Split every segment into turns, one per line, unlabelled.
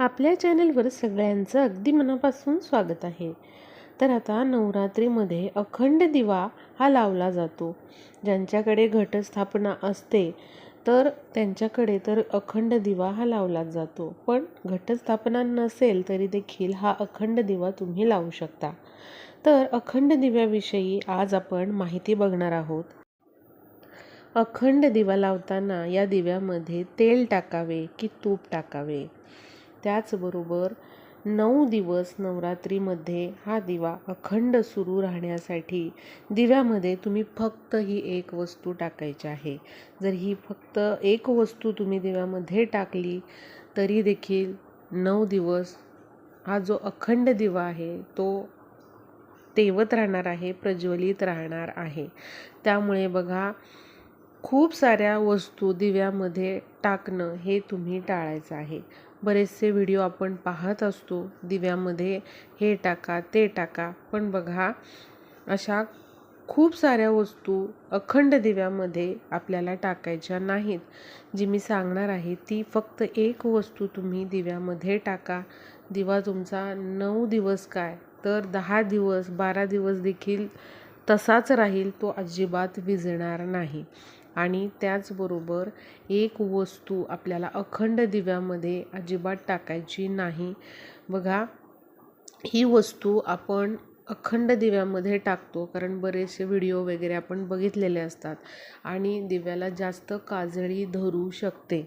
आपल्या चॅनलवर सगळ्यांचं अगदी मनापासून स्वागत आहे. तर आता नवरात्रीमध्ये अखंड दिवा हा लावला जातो. ज्यांच्याकडे घटस्थापना असते तर त्यांच्याकडे तर अखंड दिवा हा लावला जातो. पण घटस्थापना नसेल तरी देखील हा अखंड दिवा तुम्ही लावू शकता. तर अखंड दिव्याविषयी आज आपण माहिती बघणार आहोत. अखंड दिवा लावताना या दिव्यामध्ये तेल टाकावे की तूप टाकावे? त्याचबरोबर नऊ दिवस नवरात्रीमध्ये हा दिवा अखंड सुरू राहण्यासाठी दिव्यामध्ये तुम्ही फक्त ही एक वस्तू टाकायची आहे. जर ही फक्त एक वस्तू तुम्ही दिव्यामध्ये टाकली तरी देखील नऊ दिवस हा जो अखंड दिवा आहे तो तेवत राहणार आहे प्रज्वलित राहणार आहे. त्यामुळे बघा खूप साऱ्या वस्तू दिव्यामध्ये टाकणं हे तुम्ही टाळायचं आहे. बरेचसे व्हिडिओ आपण पाहत असतो. दिव्यामध्ये हे टाका ते टाका. पण बघा अशा खूप साऱ्या वस्तू अखंड दिव्यामध्ये आपल्याला टाकायच्या नाहीत. जी मी सांगणार आहे ती फक्त एक वस्तू तुम्ही दिव्यामध्ये टाका. दिवा तुमचा नऊ दिवस काय? तर दहा दिवस बारा दिवस देखील तसाच राहील तो अजिबात विजणार नाही. आणि त्याचबरोबर एक वस्तू आपल्याला अखंड दिव्यामध्ये अजिबात टाकायची नाही. बघा ही वस्तू आपण अखंड दिव्यामध्ये टाकतो कारण बरेचसे व्हिडिओ वगैरे आपण बघितलेले असतात आणि दिव्याला जास्त काजळी धरू शकते.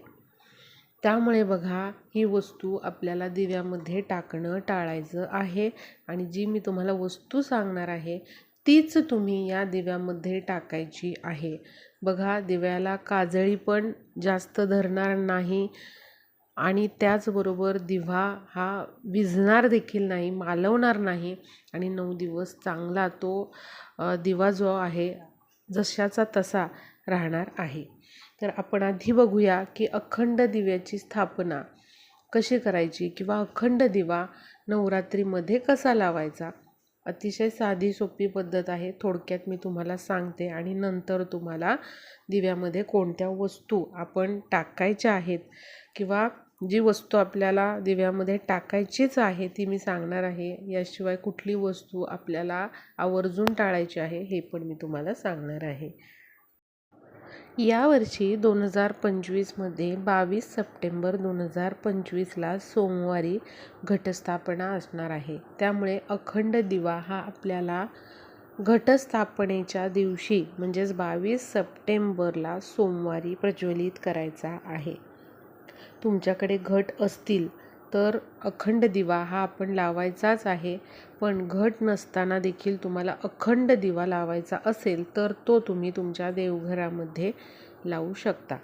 त्यामुळे बघा ही वस्तू आपल्याला दिव्यामध्ये टाकणं टाळायचं आहे आणि जी मी तुम्हाला वस्तू सांगणार आहे तीच तुम्ही या दिव्यामध्ये टाकायची आहे. बघा दिव्याला काजळी पण जास्त धरणार नाही. आणि त्याचबरोबर दिवा हा विझणार देखील नाही मालवणार नाही. आणि नऊ दिवस चांगला तो दिवा जो आहे जशाचा तसा राहणार आहे. तर आपण आधी बघूया की अखंड दिव्याची स्थापना कशी करायची किंवा अखंड दिवा नवरात्रीमध्ये कसा लावायचा? अतिशय साधी सोपी पद्धत आहे. थोडक्यात मी तुम्हाला सांगते आणि नंतर तुम्हाला दिव्यामध्ये कोणत्या वस्तू आपण टाकायच्या आहेत किंवा जी वस्तू आपल्याला दिव्यामध्ये टाकायचीच आहे ती मी सांगणार आहे. याशिवाय कुठली वस्तू आपल्याला आवर्जून टाळायची आहे हे पण मी तुम्हाला सांगणार आहे. यावर्षी दोन हजार पंचवीसमध्ये बावीस सप्टेंबर दोन हजार पंचवीसला सोमवारी घटस्थापना असणार आहे. त्यामुळे अखंड दिवा हा आपल्याला घटस्थापनेच्या दिवशी म्हणजेच बावीस सप्टेंबरला सोमवारी प्रज्वलित करायचा आहे. तुमच्याकडे घट असतील तर अखंड दिवा हा आपण लावायचाच आहे. पण घट नसताना देखील तुम्हाला अखंड दिवा लावायचा असेल तर तो तुम्ही तुमच्या देवघरामध्ये लावू शकता.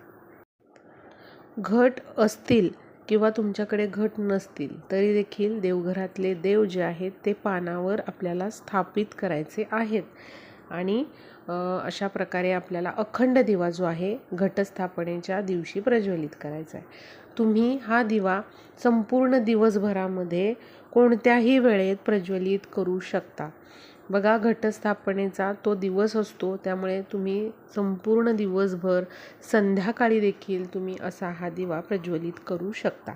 घट असतील किंवा तुमच्याकडे घट नसतील तरी देखील देवघरातले देव जे आहेत ते पानावर आपल्याला स्थापित करायचे आहेत. आणि अशा प्रकारे आपल्याला अखंड दिवा जो आहे घटस्थापनेच्या दिवशी प्रज्वलित करायचा आहे. तुम्ही हा दिवा संपूर्ण दिवसभरामध्ये कोणत्याही वेळेत प्रज्वलित करू शकता. बघा घटस्थापनेचा तो दिवस असतो त्यामुळे तुम्ही संपूर्ण दिवसभर संध्याकाळी देखील तुम्ही असा हा दिवा प्रज्वलित करू शकता.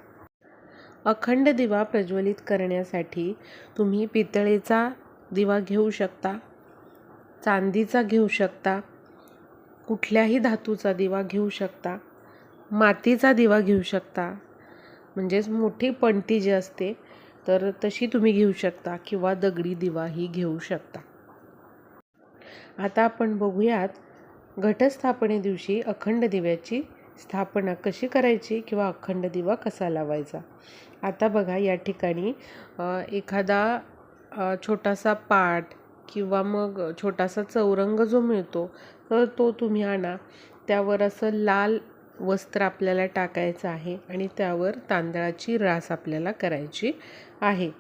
अखंड दिवा प्रज्वलित करण्यासाठी तुम्ही पितळेचा दिवा घेऊ शकता चांदीचा घेऊ शकता कुठल्याही धातूचा दिवा घेऊ शकता. मातीचा दिवा घेऊ शकता. म्हणजेच मोठी पणती जी असते तर तशी तुम्ही घेऊ शकता किंवा दगडी दिवाही घेऊ शकता. आता आपण बघूयात घटस्थापने दिवशी अखंड दिव्याची स्थापना कशी करायची किंवा अखंड दिवा कसा लावायचा. आता बघा या ठिकाणी एखादा छोटासा पाट किंवा मग छोटासा चौरंग जो मिळतो तर तो तुम्ही आणा. त्यावर असं लाल वस्त्र आपल्याला टाकायचं आहे आणि त्यावर तांदळाची रास आपल्याला करायची आहे.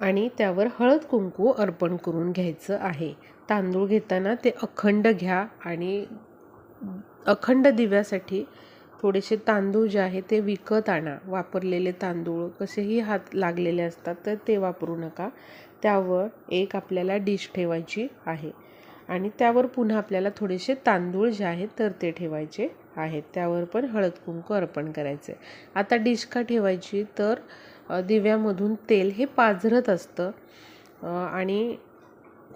आणि त्यावर हळद कुंकू अर्पण करून घ्यायचं आहे. तांदूळ घेताना ते अखंड घ्या आणि अखंड दिव्यासाठी थोडेसे तांदूळ जे आहे ते विकत आणा. वापरलेले तांदूळ कसेही हात लागलेले असतात तर ते वापरू नका. त्यावर एक आपल्याला डिश ठेवायची आहे. आणि त्यावर पुन्हा आपल्याला थोडेसे तांदूळ जे आहेत तर ते ठेवायचे आहेत. त्यावर पण हळद कुंकू अर्पण करायचे आता डिश का ठेवायची? तर दिव्यामधून तेल हे पाझरत असतं. आणि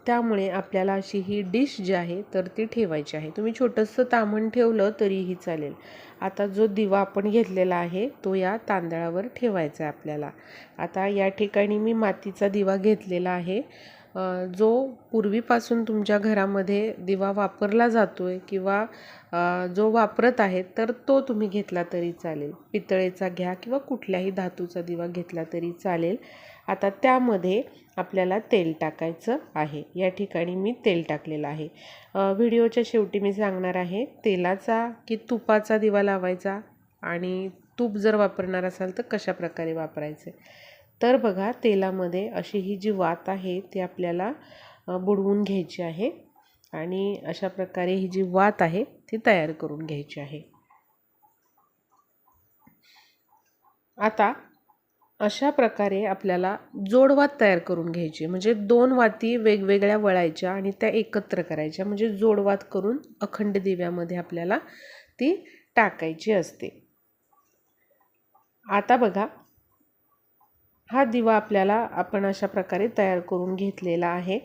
त्यामुळे आपल्याला अशी ही डिश जी आहे तर ती ठेवायची आहे. तुम्ही छोटंसं तामण ठेवलं तरीही चालेल. आता जो दिवा आपण घेतलेला आहे तो या तांदळावर ठेवायचा आहे आपल्याला. आता या ठिकाणी मी मातीचा दिवा घेतलेला आहे. जो पूर्वीपासून तुमच्या घरामध्ये दिवा वापरला जातो आहे किंवा जो वापरत आहे तर तो तुम्ही घेतला तरी चालेल. पितळेचा घ्या किंवा कुठल्याही धातूचा दिवा घेतला तरी चालेल. आता त्यामध्ये आपल्याला तेल टाकायचं आहे. या ठिकाणी मी तेल टाकलेलं आहे. व्हिडिओच्या शेवटी मी सांगणार आहे तेलाचा की तुपाचा दिवा लावायचा आणि तूप जर वापरणार असाल तर कशा प्रकारे वापरायचे? तर बघा तेलामध्ये अशी ही जी वात आहे ती आपल्याला बुडवून घ्यायची आहे आणि अशा प्रकारे ही जी वात आहे ती तयार करून घ्यायची आहे. आता अशा प्रकारे आपल्याला जोडवात तयार करून घ्यायची म्हणजे दोन वाती वेगवेगळ्या वळायच्या आणि त्या एकत्र करायच्या म्हणजे जोडवात करून अखंड दिव्यामध्ये आपल्याला ती टाकायची असते. आता बघा हा दिवा आपल्याला आपण अशा प्रकारे तयार करून घेतलेला आहे.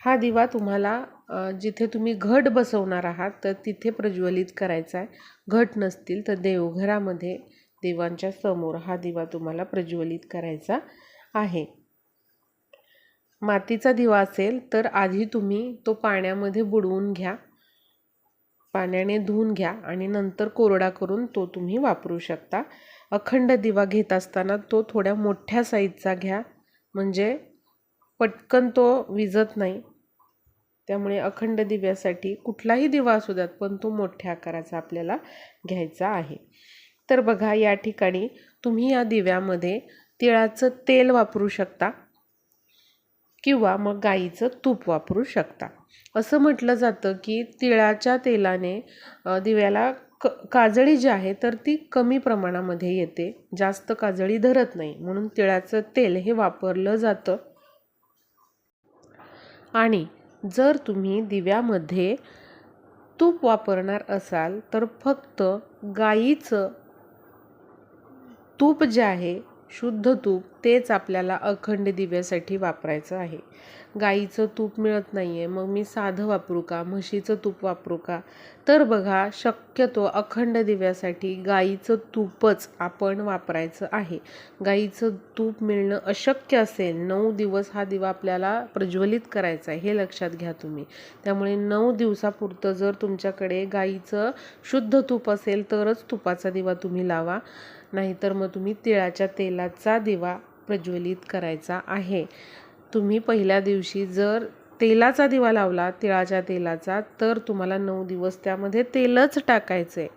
हा दिवा तुम्हाला जिथे तुम्ही घट बसवणार आहात तर तिथे प्रज्वलित करायचा आहे. घट नसतील तर देवघरामध्ये देवांच्या समोर हा दिवा तुम्हाला प्रज्वलित करायचा आहे. मातीचा दिवा असेल तर आधी तुम्ही तो पाण्यामध्ये बुडवून घ्या. पाण्याने धुवून घ्या आणि नंतर कोरडा करून तो तुम्ही वापरू शकता. अखंड दिवा घेत असताना तो थोड्या मोठ्या साईजचा घ्या. म्हणजे पटकन तो विजत नाही. त्यामुळे अखंड दिव्यासाठी कुठलाही दिवा असू द्यात पण तो मोठ्या आकाराचा आपल्याला घ्यायचा आहे. तर बघा या ठिकाणी तुम्ही या दिव्यामध्ये तिळाचं तेल वापरू शकता किंवा मग गाईचं तूप वापरू शकता. असं म्हटलं जातं की तिळाच्या तेलाने दिव्याला क काजळी जी आहे तर ती कमी प्रमाणामध्ये येते. जास्त काजळी धरत नाही. म्हणून तिळाचं तेल हे वापरलं जातं. आणि जर तुम्ही दिव्यामध्ये तूप वापरणार असाल तर फक्त गाईचं तूप जे आहे शुद्ध तूप तेच आपल्याला अखंड दिव्यासाठी वापरायचं आहे. गाईचं तूप मिळत नाही आहे मग मी साधं वापरू का? म्हशीचं तूप वापरू का? तर बघा शक्यतो अखंड दिव्यासाठी गाईचं तूपच आपण वापरायचं आहे. गाईचं तूप मिळणं अशक्य असेल नऊ दिवस हा दिवा आपल्याला प्रज्वलित करायचा आहे हे लक्षात घ्या तुम्ही. त्यामुळे नऊ दिवसापुरतं जर तुमच्याकडे गाईचं शुद्ध तूप असेल तरच तुपाचा दिवा तुम्ही लावा. नाहीतर मग तुम्ही तिळाच्या तेलाचा दिवा प्रज्वलित करायचा आहे. तुम्ही पहिल्या दिवशी जर तेलाचा दिवा लावला तिळाच्या तेलाचा तर तुम्हाला नऊ दिवस त्यामध्ये तेलच टाकायचं आहे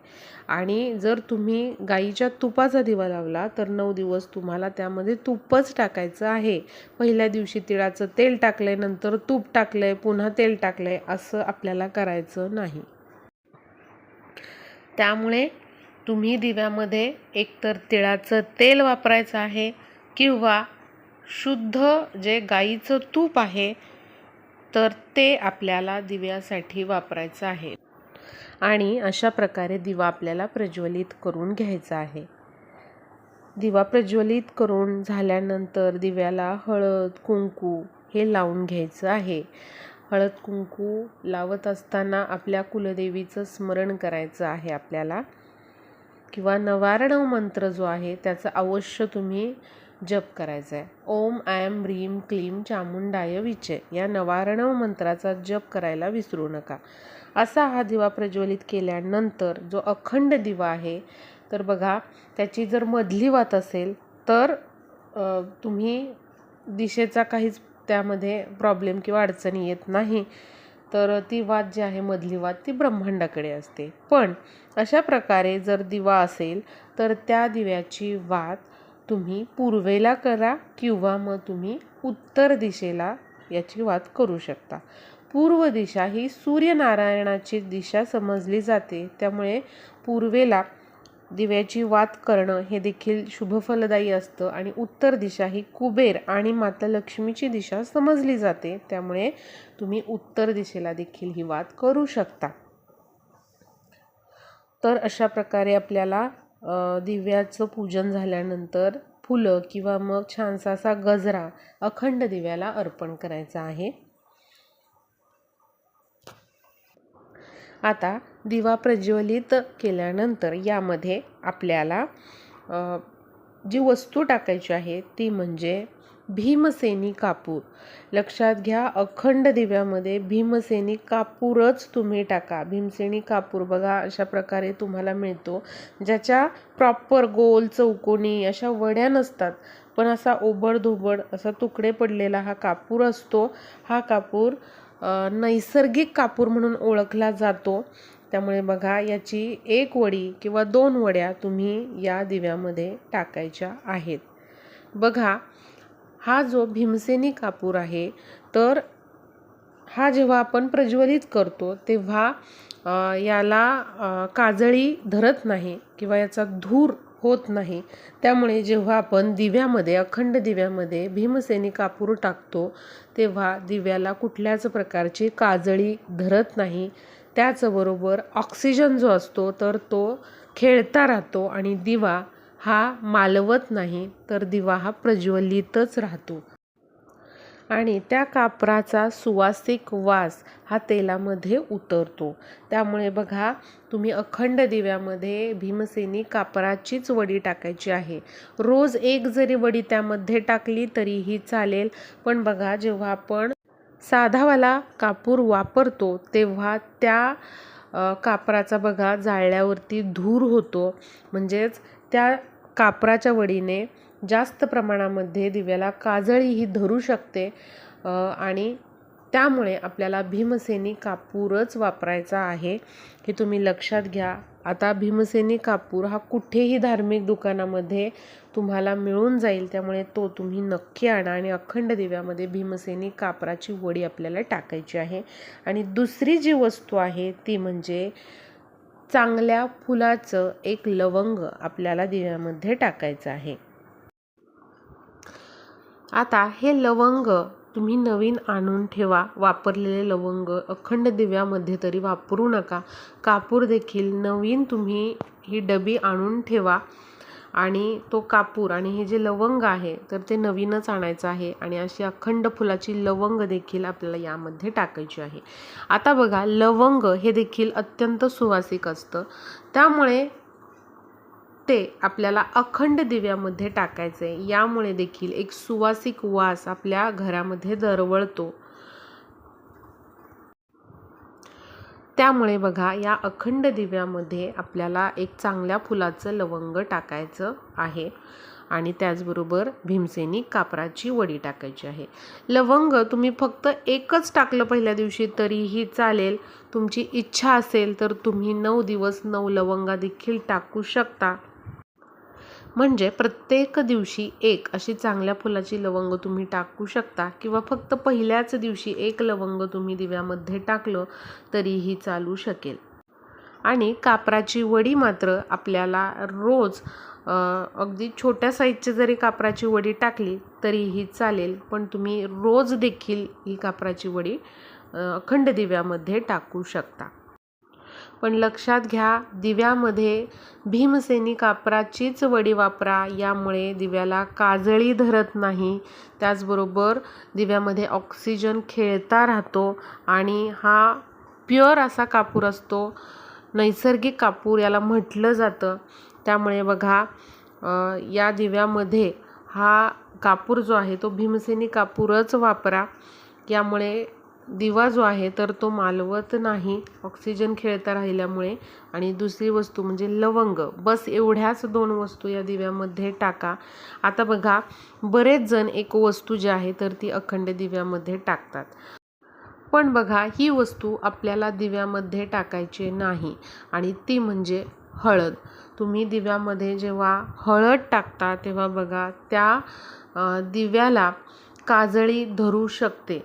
आणि जर तुम्ही गाईच्या तुपाचा दिवा लावला तर नऊ दिवस तुम्हाला त्यामध्ये तूपच टाकायचं आहे. पहिल्या दिवशी तिळाचं तेल टाकलंय नंतर तूप टाकलंय पुन्हा तेल टाकलंय असं आपल्याला करायचं नाही. त्यामुळे तुम्ही दिव्यामध्ये एकतर तिळाचं तेल वापरायचं आहे किंवा शुद्ध जे गाईचं तूप आहे तर ते आपल्याला दिव्यासाठी वापरायचं आहे. आणि अशा प्रकारे दिवा आपल्याला प्रज्वलित करून घ्यायचा आहे. दिवा प्रज्वलित करून झाल्यानंतर दिव्याला हळद कुंकू हे लावून घ्यायचं आहे. हळद कुंकू लावत असताना आपल्या कुलदेवीचं स्मरण करायचं आहे आपल्याला. किंवा नवारणव मंत्र जो आहे त्याचा अवश्य तुम्ही जप करायचा आहे ओम ॲम ह्रीम क्लीम चामुंडाय विचे या नवारणव मंत्राचा जप करायला विसरू नका. असा हा दिवा प्रज्वलित केल्यानंतर जो अखंड दिवा आहे तर बघा त्याची जर मधली वात असेल तर तुम्ही दिशेचा काहीच त्यामध्ये प्रॉब्लेम किंवा अडचणी येत नाही. तर ती वात जी आहे मधली वात ती ब्रह्मांडाकडे असते. पण अशा प्रकारे जर दिवा असेल तर त्या दिव्याची वात तुम्ही पूर्वेला करा किंवा मग तुम्ही उत्तर दिशेला याची वात करू शकता. पूर्व दिशा ही सूर्यनारायणाची दिशा समजली जाते. त्यामुळे पूर्वेला दिव्याची वात करणं हे देखील शुभफलदायी असतं आणि उत्तर दिशा ही कुबेर आणि माता लक्ष्मीची दिशा समजली जाते. त्यामुळे तुम्ही उत्तर दिशेला देखील ही वात करू शकता. तर अशा प्रकारे आपल्याला दिव्याचं पूजन झाल्यानंतर फुलं किंवा मग छानसा असा गजरा अखंड दिव्याला अर्पण करायचा आहे. आता दिवा प्रज्वलित केल्यानंतर यामध्ये आपल्याला जी वस्तू टाकायची आहे ती म्हणजे भीमसेनी कापूर. लक्षात घ्या अखंड दिव्यामध्ये भीमसेनी कापूरच तुम्ही टाका. भीमसेनी कापूर बघा अशा प्रकारे तुम्हाला मिळतो. ज्याच्या प्रॉपर गोल चौकोनी अशा वड्या नसतात. पण असा ओबडधोबड असा तुकडे पडलेला हा कापूर असतो. हा कापूर नैसर्गिक कापूर म्हणून ओळखला जातो. त्यामुळे बघा याची एक वडी किंवा दोन वड्या तुम्ही या दिव्यामध्ये टाकायच्या आहेत. बघा हा जो भीमसेनी कापूर आहे तर हा जेव्हा आपण प्रज्वलित करतो तेव्हा याला काजळी धरत नाही किंवा याचा धूर होत नाही. त्यामुळे जेव्हा आपण दिव्यामध्ये अखंड दिव्यामध्ये भीमसेनी कापूर टाकतो तेव्हा दिव्याला कुठल्याच प्रकारची काजळी धरत नाही. त्याचबरोबर ऑक्सिजन जो असतो तर तो खेळता राहतो आणि दिवा हा मालवत नाही तर दिवा हा प्रज्वलितच राहतो. आणि त्या कापराचा सुवासिक वास हा तेलामध्ये उतरतो. त्यामुळे बघा तुम्ही अखंड दिव्यामध्ये भीमसेनी कापराचीच वडी टाकायची आहे. रोज एक जरी वडी त्यामध्ये टाकली तरीही चालेल पण बघा जेव्हा आपण साधावाला कापूर वापरतो तेव्हा त्या कापराचा बघा जाळल्यावरती धूर होतो. म्हणजेच त्या कापराच्या वडीने जास्त प्रमाणामध्ये दिव्याला काजळीही धरू शकते. आणि त्यामुळे आपल्याला भीमसेनी कापूरच वापरायचा आहे. हे तुम्ही लक्षात घ्या. आता भीमसेनी कापूर हा कुठेही धार्मिक दुकानामध्ये तुम्हाला मिळून जाईल. त्यामुळे तो तुम्ही नक्की आणा आणि अखंड दिव्यामध्ये भीमसेनी कापराची वडी आपल्याला टाकायची आहे. आणि दुसरी जी वस्तू आहे ती म्हणजे चांगल्या फुलाचं एक लवंग आपल्याला दिव्यामध्ये टाकायचं आहे. आता हे लवंग तुम्ही नवीन आणून ठेवा. वापरलेले लवंग अखंड दिव्यामध्ये तरी वापरू नका. कापूर देखील नवीन तुम्ही ही डबी आणून ठेवा. आणि तो कापूर आणि हे जे लवंग आहे तर ते नवीनच आणायचं आहे. आणि अशी अखंड फुलाची लवंग देखील आपल्याला यामध्ये टाकायची आहे. आता बघा लवंग हे देखील अत्यंत सुवासिक असतं. त्यामुळे ते आपल्याला अखंड दिव्यामध्ये टाकायचे. यामुळे देखील एक सुवासिक वास आपल्या घरामध्ये दरवळतो. त्यामुळे बघा या अखंड दिव्यामध्ये आपल्याला एक चांगल्या फुलाचं लवंग टाकायचं आहे आणि त्याचबरोबर भीमसेनी कापराची वडी टाकायची आहे. लवंग तुम्ही फक्त एकच टाकलं पहिल्या दिवशी तरीही चालेल. तुमची इच्छा असेल तर तुम्ही नऊ दिवस नऊ लवंगा देखील टाकू शकता. म्हणजे प्रत्येक दिवशी एक अशी चांगल्या फुलाची लवंग तुम्ही टाकू शकता किंवा फक्त पहिल्याच दिवशी एक लवंग तुम्ही दिव्यामध्ये टाकलं तरीही चालू शकेल. आणि कापराची वडी मात्र आपल्याला रोज अगदी छोट्या साईजची जरी कापराची वडी टाकली तरीही चालेल पण तुम्ही रोज देखील ही कापराची वडी अखंड दिव्यामध्ये टाकू शकता. पण लक्षात घ्या दिव्यामध्ये भीमसेनी कापराचीच वडी वापरा यामुळे दिव्याला काजळी धरत नाही. त्याचबरोबर दिव्यामध्ये ऑक्सिजन खेळता राहतो आणि हा प्युअर असा कापूर असतो नैसर्गिक कापूर याला म्हटलं जातं. त्यामुळे बघा या दिव्यामध्ये हा कापूर जो आहे तो भीमसेनी कापूरच वापरा. यामुळे दिवा जो आहे तर तो मालवत नाही. ऑक्सिजन खेळता राहिल्यामुळे. आणि दुसरी वस्तू म्हणजे लवंग. बस एवढ्याच दोन वस्तू या दिव्यामध्ये टाका. आता बघा बरेच जण एक वस्तू जी आहे तर ती अखंड दिव्यामध्ये टाकतात. पण बघा ही वस्तू आपल्याला दिव्यामध्ये टाकायची नाही. आणि ती म्हणजे हळद. तुम्ही दिव्यामध्ये जेव्हा हळद टाकता तेव्हा बघा त्या दिव्याला काजळी धरू शकते.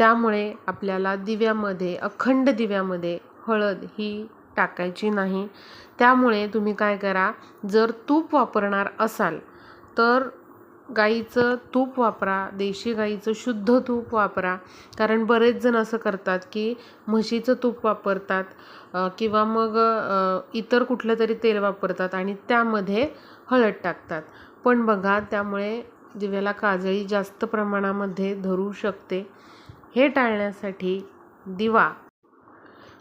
त्यामुळे आपल्याला दिव्यामध्ये अखंड दिव्यामध्ये हळद ही टाकायची नाही. त्यामुळे तुम्ही काय करा जर तूप वापरणार असाल तर गाईचं तूप वापरा देशी गाईचं शुद्ध तूप वापरा. कारण बरेच जण असं करतात की म्हशीचं तूप वापरतात किंवा मग इतर कुठलं तरी तेल वापरतात आणि त्यामध्ये हळद टाकतात. पण बघा त्यामुळे दिव्याला काजळी जास्त प्रमाणामध्ये धरू शकते. हे टाळण्यासाठी दिवा.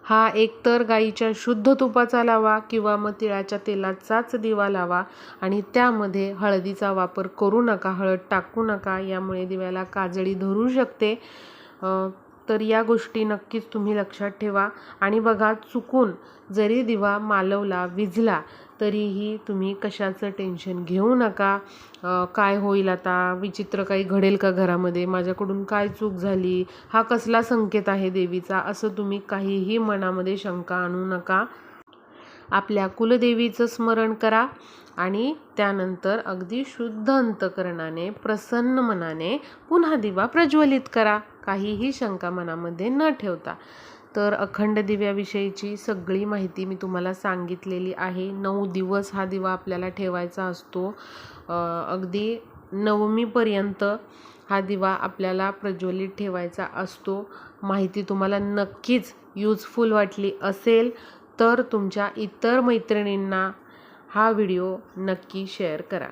हा एकतर गाईच्या शुद्ध तुपाचा लावा किंवा मग तिळाच्या तेलाचाच दिवा लावा आणि त्यामध्ये हळदीचा वापर करू नका हळद टाकू नका यामुळे दिव्याला काजळी धरू शकते. तर या गोष्टी नक्कीच तुम्ही लक्षात ठेवा. आणि बघा चुकून जरी दिवा मालवला विझला तरीही तुम्ही कशाचं टेन्शन घेऊ नका. काय होईल आता? विचित्र काही घडेल का घरामध्ये? माझ्याकडून काय चूक झाली? हा कसला संकेत आहे देवीचा? असं तुम्ही काहीही मनामध्ये शंका आणू नका. आपल्या कुलदेवीचं स्मरण करा आणि त्यानंतर अगदी शुद्ध अंतकरणाने प्रसन्न मनाने पुन्हा दिवा प्रज्वलित करा. काहीही शंका मनामध्ये न ठेवता. तर अखंड दिव्याविषयीची सगळी माहिती मी तुम्हाला सांगितलेली आहे. नऊ दिवस हा दिवा आपल्याला ठेवायचा असतो. अगदी नवमीपर्यंत हा दिवा आपल्याला प्रज्वलित ठेवायचा असतो. माहिती तुम्हाला नक्कीच यूजफुल वाटली असेल तर तुमच्या इतर मैत्रिणींना हा व्हिडिओ नक्की शेअर करा.